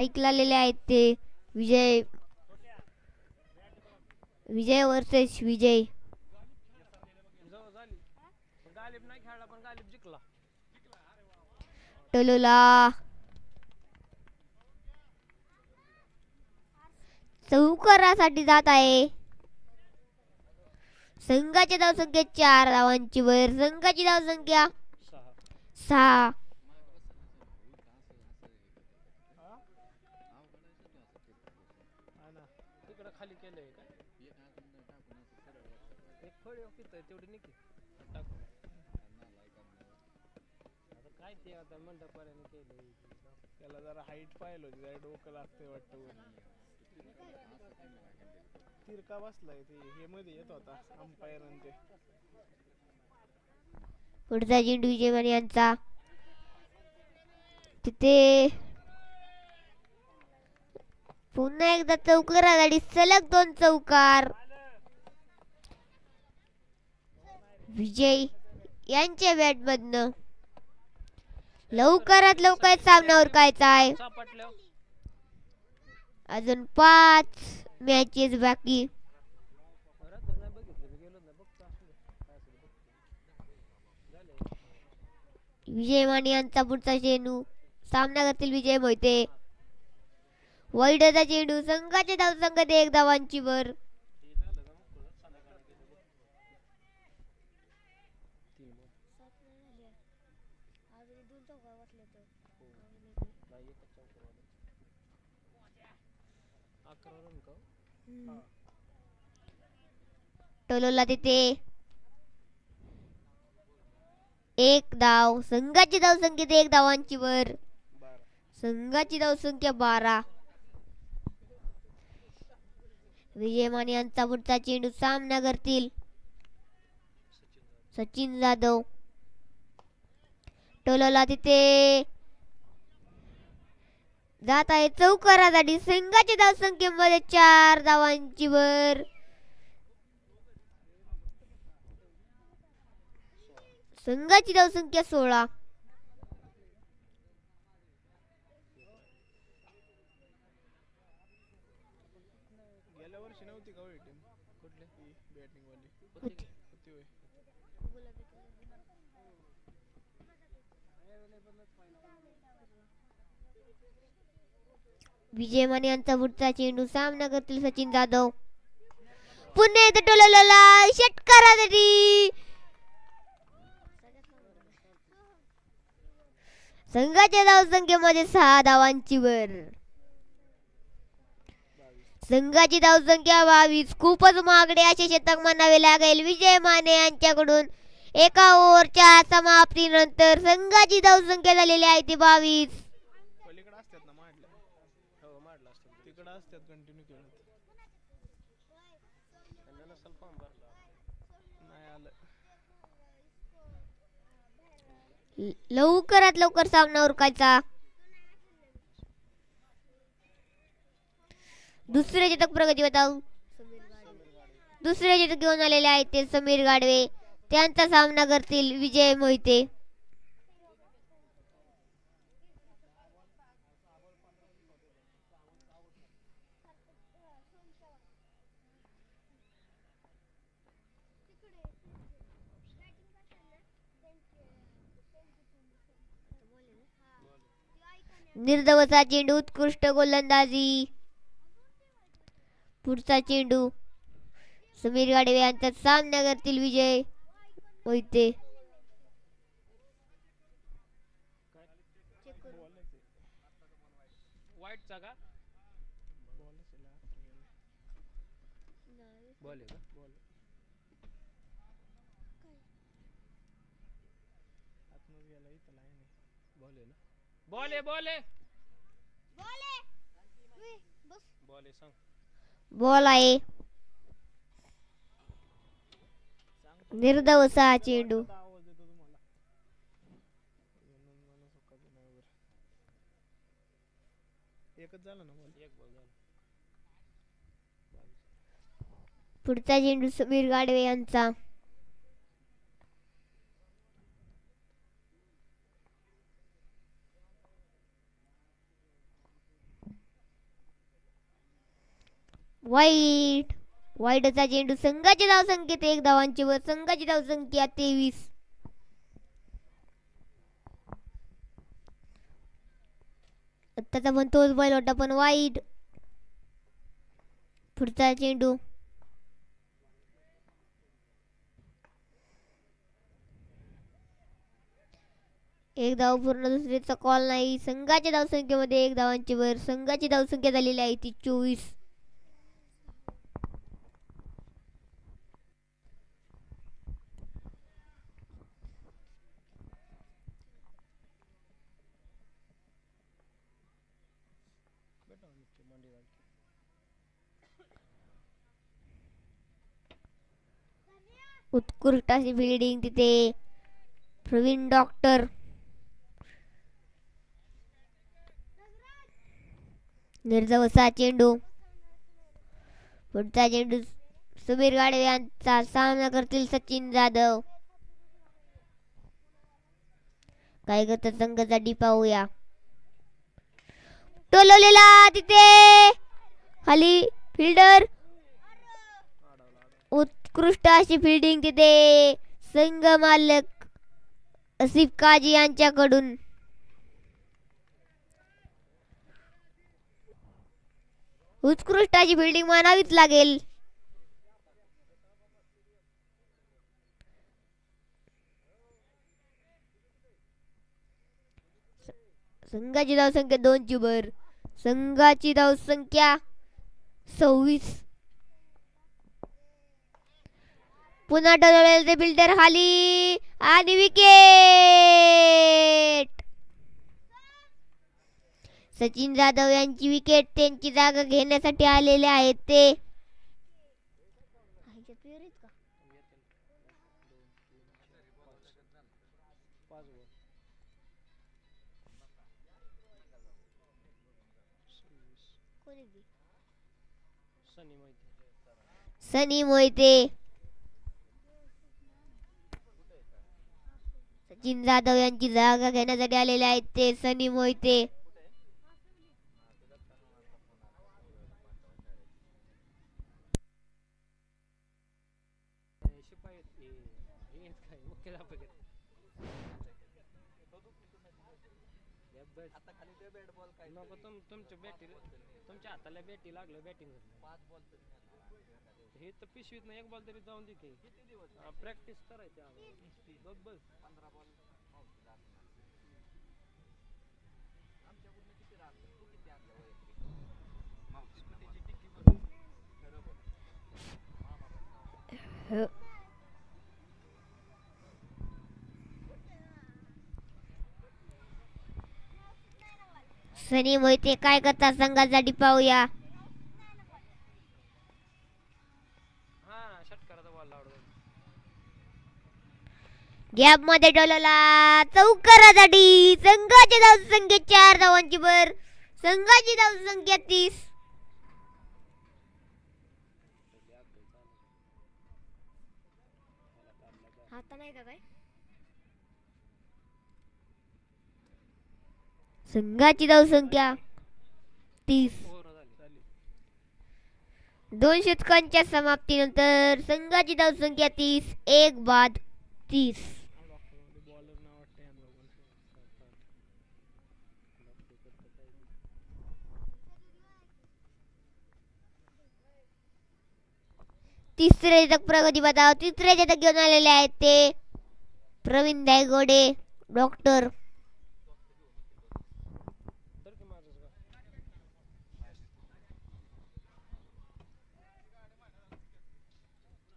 ऐकलेले आहेत ते. विजय. विजय वर्सेस विजय. टलोला. चौकरासाठी चौकारासाठी जात आहे. संघाची धावसंख्या चार धावांची वर. संघाची धावसंख्या सहा सहा तिकडं खाली केलंय का एक फळ पितोय तेवढी निकी टाकू आता काय ते आता मंडपाऱ्याने केलंय त्याला जरा हाईट पाहिलं होती जरा डोकं लागतंय वाटतं वर. तिरका बसलाय ते हे मध्ये येत होता अंपायर ते. पुढचा चेंडू विजयमान यांचा तिथे पुन्हा एकदा चौकार आघाडी सलग दोन चौकार. विजय यांच्या बॅट मधनं. लवकरात लवकर सामना उरकायचा आहे? अजून पाच मॅचेस बाकी. विजय माने यांचा पुढचा चेंडू सामना करतील विजय मोहिते. वैडचा चेंडू संघाच्या ते एक धावांची वर तीन बॉल नाही एकच चौकार वाला. अकरा रन का हो? टोलोला तिथे एक धाव संघाची धावसंख्येत एक धावांची वर संघाची धावसंख्या बारा. विजय माने यांचा पुढचा चेंडू सामना करतील सचिन जाधव. टोलोला तिथे जात आहे चौकारासाठी संघाच्या धावसंख्येमध्ये चार धावांची वर संघाची धावसंख्या सोळा. विजय माने यांचा पुढचा चेंडू सामना करतील सचिन जाधव. पुन्हा एकदा टोलवला षटकारासाठी संघाच्या धावसंख्येमध्ये सहा धावांची वर संघाची धावसंख्या बावीस. खूपच महागडे असे शतक म्हणावे लागेल. विजय माने यांच्याकडून एका ओव्हरच्या समाप्तीनंतर संघाची धावसंख्या झालेली आहे ती बावीस. लवकरात लवकर सामना उरकायचा दुसरे चेतक प्रगती बताऊ. दुसरे चेतक घेऊन आलेले आहेत ते समीर गाडवे. त्यांचा सामना करतील विजय मोहिते. निर्धवचा चेंडू उत्कृष्ट गोलंदाजी. पुढचा चेंडू समीर गाडवे यांचा सामना करतील विजय मोहिते वाईटचा का? बॉल आहे का बॉल आतमध्ये गेला इथं लाईन आहे बॉल आहे ना बॉल आहे बॉल। बॉल सांग। बॉल आहे निर्धवचा चेंडू. एकच झालं ना बॉल. एक बॉल झाला. पुढचा चेंडू समीर गाडवे यांचा. वाईट. वाईटचा चेंडू संघाची धावसंख्येत एक धावांची वर संघाची धावसंख्या तेवीस. आत्ताचा पण तोच बैल होता पण वाईट. पुढचा चेंडू एक धाव पूर्ण दुसरीचा कॉल नाही. संघाच्या धावसंख्येमध्ये एक धावांची वर संघाची धावसंख्या झालेली आहे. ती चोवीस. उत्कृष्ट अशी बिल्डिंग तिथे. प्रवीण डॉक्टर निर्जवसा चेंडू. पुढचा चेंडू सुबीर गाडे यांचा. सामना करतील सचिन जाधव. काय करतात संघाचा डी पाहूया. टोलवलेला तिथे. खाली फिल्डर उत्कृष्ट अशी फिल्डिंग तिथे संघ मालक असिफ काजी यांच्याकडून. उत्कृष्ट अशी फिल्डिंग मानावीच लागेल. संघाची धावसंख्या दोनची वर संघाची धावसंख्या सव्वीस. पुन्हा ठरवलेलं ते बिल्डर खाली. आणि विकेट सचिन जाधव यांची विकेट त्यांची जागा घेण्यासाठी आलेले आहेत ते. सनी मोहिते सनी मोहिते सचिन जाधव यांची जागा घेण्यासाठी आलेले आहेत ते सनी मोहिते. तुमच्या बॅटी तुमच्या हाताला बॅटी लागलं बॅटिंग पाच बॉल हे तर पिशवीत ना एक बॉल तरी जाऊन देते. किती दिवस? प्रॅक्टिस करायची बघ बस पंधरा बॉल. सनी मोहिते काय करतात संघासाठी पाहूया गॅपमध्ये डोलला. चौकारासाठी संघाची धावसंख्या चार धावांची भर. संघाची धावसंख्या तीस. आता नाही का काय? संघाची धावसंख्या तीस. दोन शतकांच्या समाप्तीनंतर संघाची धावसंख्या तीस. एक बाद तीस बॉलर नाव वाटतं यांना पण. तिसरे शतक प्रगती बताव तिसरे शतक घेऊन आलेले आहेत ते. प्रवीण दायगोडे डॉक्टर तर की माझं का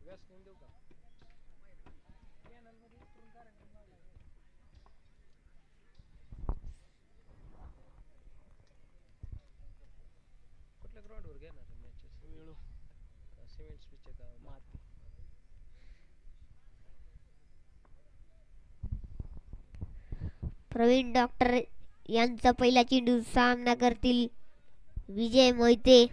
गॅस घेऊन देऊ का कुठल्या ग्राउंडवर घेणार मॅचेस वेळू सिमेंट स्विच माती. प्रवीण डॉक्टर यांचा पहिला चेंडू सामना करतील विजय मोहिते.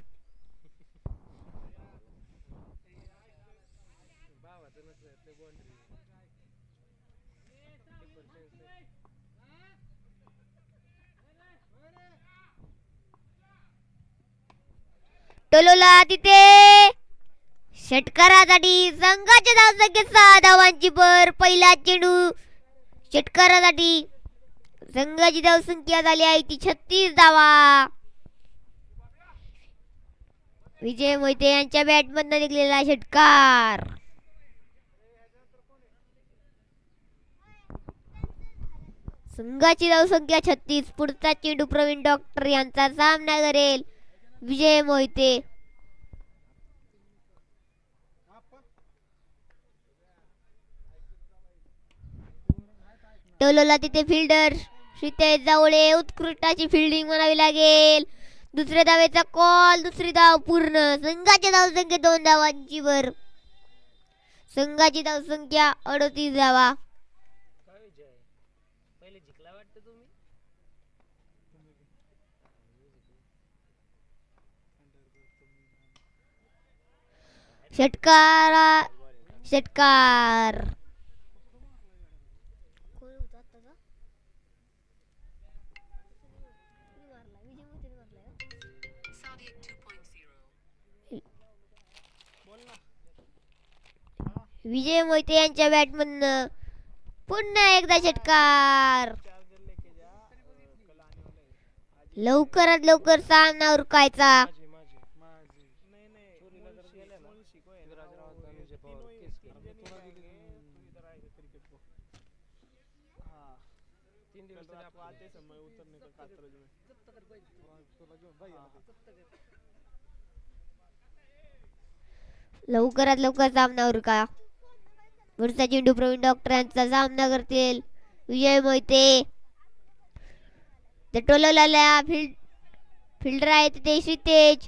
टोलोला तिथे. षटकारासाठी संघाच्या धावसंख्येत सहा धावांची भर पहिला चेंडू. षटकारासाठी संघाची धावसंख्या झाली आहे ती छत्तीस धावा. विजय मोहिते यांच्या बॅटमधनं निघलेला षटकार. संघाची धावसंख्या छत्तीस पुढचा चेंडू प्रवीण डॉक्टर यांचा सामना करेल. विजय मोहिते टोलोला तिथे फिल्डर. श्रीतेज जावळे उत्कृष्ट अशी फिल्डिंग म्हणावी लागेल. दुसऱ्या धावेचा कॉल दुसरी धाव पूर्ण. संघाची धावसंख्या दोन धावांची वर संघाची धावसंख्या अडतीस धावा. षटकारा षटकार. विजय मोहिते यांच्या बॅटमधनं पुन्हा एकदा षटकार. लवकरात लवकर सामना उरकायचा. लवकरात लवकर सामना उरका. पुढचा चेंडू प्रवीण डॉक्टरांचा सामना करतील विजय मोहिते. ते टोलवलेल्या फिल्ड फिल्डर आहे ते श्रीतेज.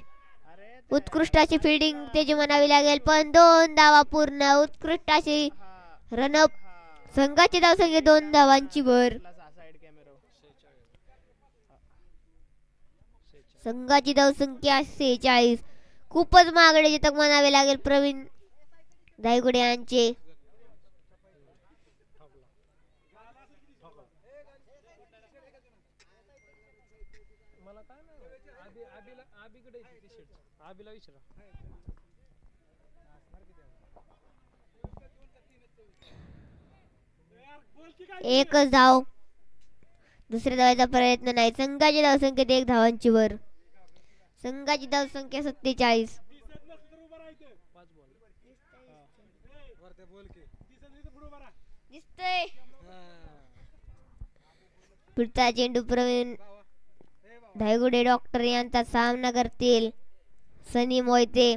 उत्कृष्ट अशी फिल्डिंग त्याची म्हणावी लागेल पण दोन धावा पूर्ण. उत्कृष्ट अशी रनअप संघाची धावसंख्या दोन धावांची भर. संघाची धावसंख्या सेहेचाळीस. खूपच महागडे चेतक म्हणावे लागेल प्रवीण दायगुडे यांचे. आबीला विचारा. एकच धाव. दुसऱ्या धावाचा प्रयत्न नाही. संघाची धावसंख्येत एक धावांची वर. संघाची धावसंख्या सत्तेचाळीस. दिसतंय. पुढचा चेंडू प्रवीण धायगुडे डॉक्टर यांचा सामना करतील. सनी मोहिते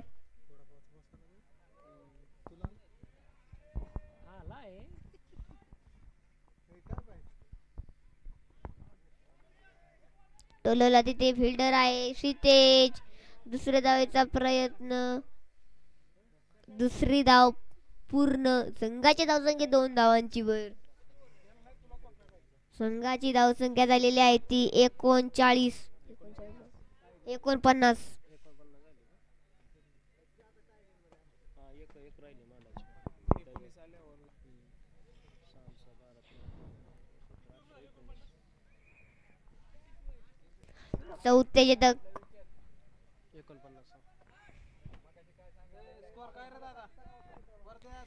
टोलोला तिथे फिल्डर आहे श्रीतेज दुसऱ्या धावेचा प्रयत्न. दुसरी धाव पूर्ण. संघाची धावसंख्या दोन धावांची वर संघाची धावसंख्या झालेली आहे ती एकोणचाळीस. एकोणपन्नास हा एक एक राहिली मांडायची एकोणीस आले और सहा सहा बारा तेरा, सतरा अठरा एकोणीस चौथे उत्तेजक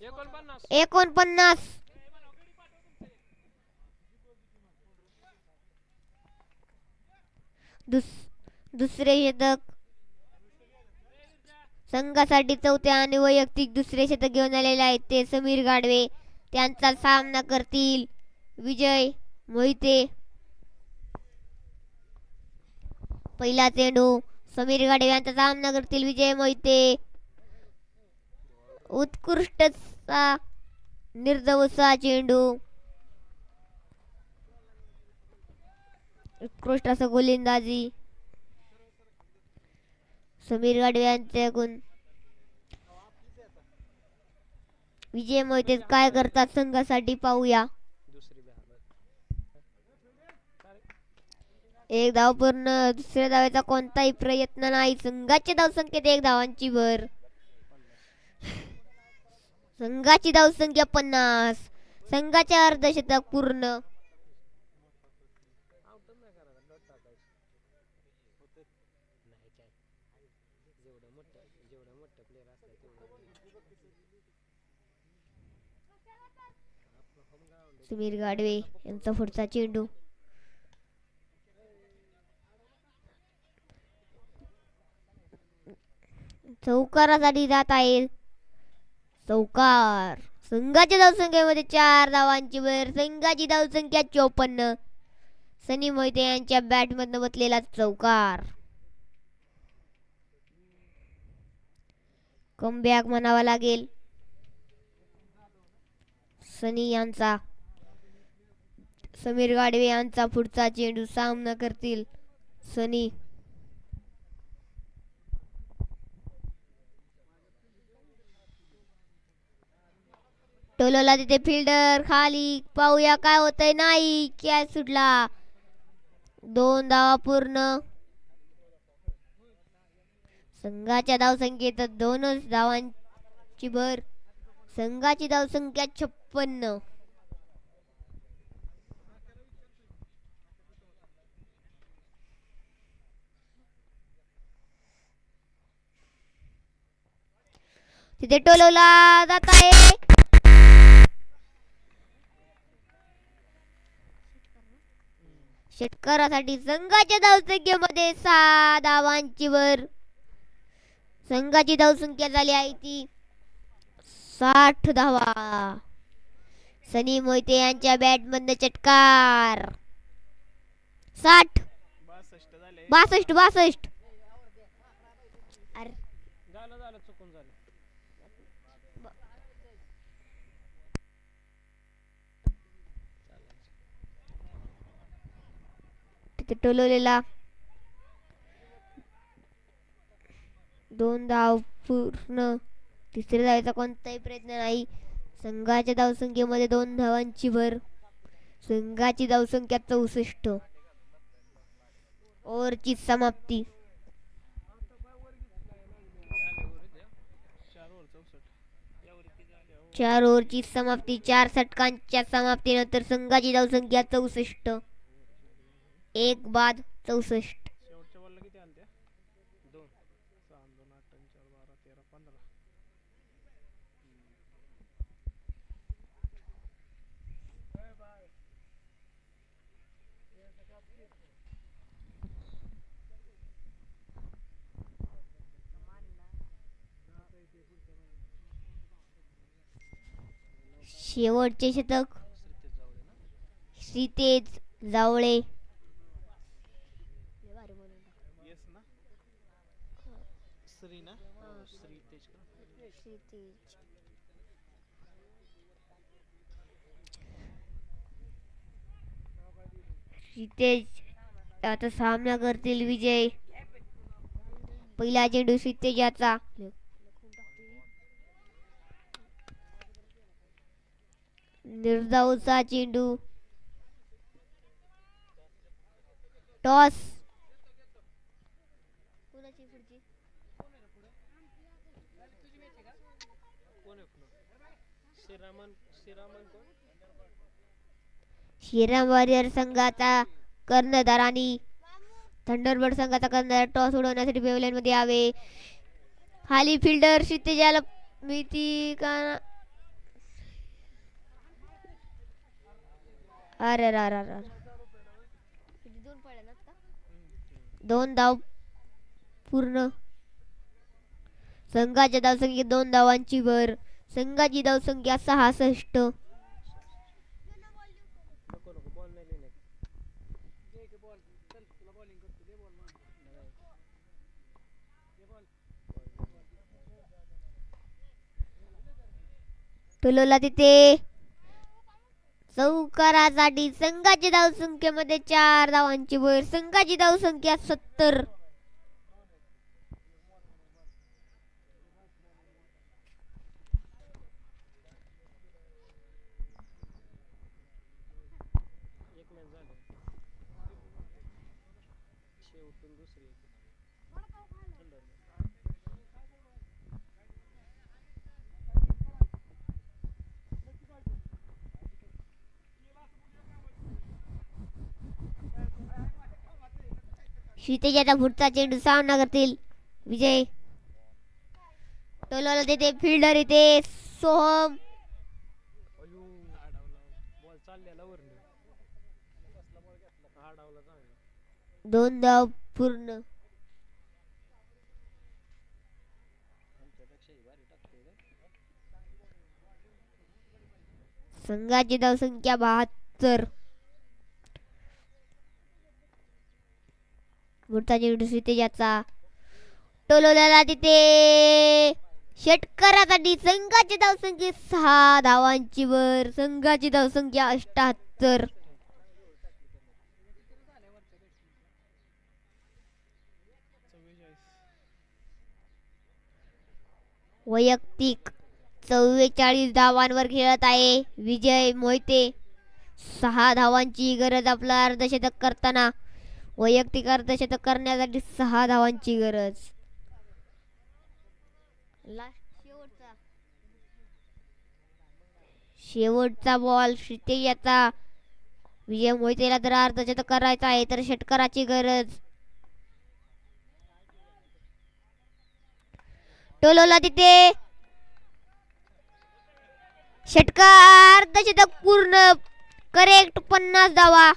एकोणपन्नास. एकोणपन्नास दुस दुसरे शतक संघासाठी चौथे आणि वैयक्तिक दुसरे शतक घेऊन आलेले आहेत ते समीर गाडवे. त्यांचा सामना करतील विजय मोहिते. पहिला चेंडू समीर गाडे यांचा सामना करतील विजय मोहिते. उत्कृष्टचा निर्जवसा चेंडू. उत्कृष्ट असं गोलंदाजी. समीर गाडवे यांच्याकडून विजय मोहिते काय करतात संघासाठी पाहूया दुसरी बॅट एक धाव पूर्ण दुसऱ्या धावेचा कोणताही प्रयत्न नाही. संघाची धावसंख्येत एक धावांची भर. संघाची धावसंख्या पन्नास. संघाचे अर्धशतक पूर्ण. सुमीर गाडवे यांचा पुढचा चेंडू. चौकारासाठी जात आहे चौकार. संघाच्या धावसंख्येमध्ये चार धावांची भर संघाची धावसंख्या चोपन्न. सनी मोहिते यांच्या बॅटमधनं बसलेला चौकार. कमबॅक म्हणावा लागेल. सनी यांचा समीर गाडवे यांचा पुढचा चेंडू सामना करतील सनी. टोलोला तिथे फिल्डर खाली. पाहूया काय होतंय. नाही कॅच सुटला. दोन धावा पूर्ण. संघाच्या धावसंख्येत दोनच धावांची भर. संघाची धावसंख्या छप्पन्न. तिथे टोलवला जात आहे. षटकारासाठी संघाच्या धावसंख्येमध्ये सहा धावांची भर. संघाची धावसंख्या झाली आहे ती साठ धावा. सनी मोहिते यांच्या बॅटमधनं चटकार. साठ. बासष्ट बासष्ट बासष्ट अरे झालं झालं चुकून झालं तिथे टोलवलेला दोन धाव पूर्ण तिसऱ्या धावेचा कोणताही प्रयत्न नाही. संघाच्या धावसंख्येमध्ये दोन धावांची भर संघाची धावसंख्या चौसष्ट. ओव्हरची समाप्ती. चार चार ओव्हरची समाप्ती चार षटकांच्या समाप्तीनंतर संघाची धावसंख्या चौसष्ट. एक बाद चौसष्ट. शेवटचे शतक. श्रीतेज जावळे ना जावळे येस ना श्री ना श्री तेज का श्रीतेज आता सामना करतील विजय. पहिला चेंडू श्रीतेज याचा निर्धावचा चेंडू टॉस श्रीराम वॉरियर संघाचा कर्णधार आणि थंडरबर्ड संघाचा कर्णधार टॉस उडवण्यासाठी पेवलाईन मध्ये यावे. खाली फिल्डर क्षितिजाला मिती का अरे रा रा रा. दोन धाव पूर्ण. संघाच्या धावसंख्येत दोन धावांची भर. संघाची धावसंख्या सहासष्ट. नको टोलोला तिथे. चौकारासाठी संघाची धावसंख्येमध्ये चार धावांची भर. संघाची धावसंख्या सत्तर एक मॅच झालं शेवटून दुसरी येते. पुढचा चेंडू सामना करतील विजय. टोलवला तिथे फिल्डर इथे सोहम अयो बॉल चाललेला वरनं हा डावला चांगला दोन धाव पूर्ण. संघाची धावसंख्या बहात्तर. पुढचा चेंडू सितेजाचा टोलवल्याला तिथे. षटकारासाठी संघाची धावसंख्या सहा धावांची वर. संघाची धावसंख्या अष्ट्याहत्तर चव्वेचाळीस वैयक्तिक चव्वेचाळीस धावांवर खेळत आहे विजय मोहिते. सहा धावांची गरज आपला अर्धशतक करताना. वैयक्तिक अर्धशतक करण्यासाठी सहा धावांची गरज. लास्ट शेवटचा. शेवटचा बॉल याचा. विजय मोहितेला जर अर्धशतक करायचा आहे तर षटकाराची गरज. टोलोला तिथे. षटकार अर्धशतक पूर्ण. करेक्ट पन्नास धावा.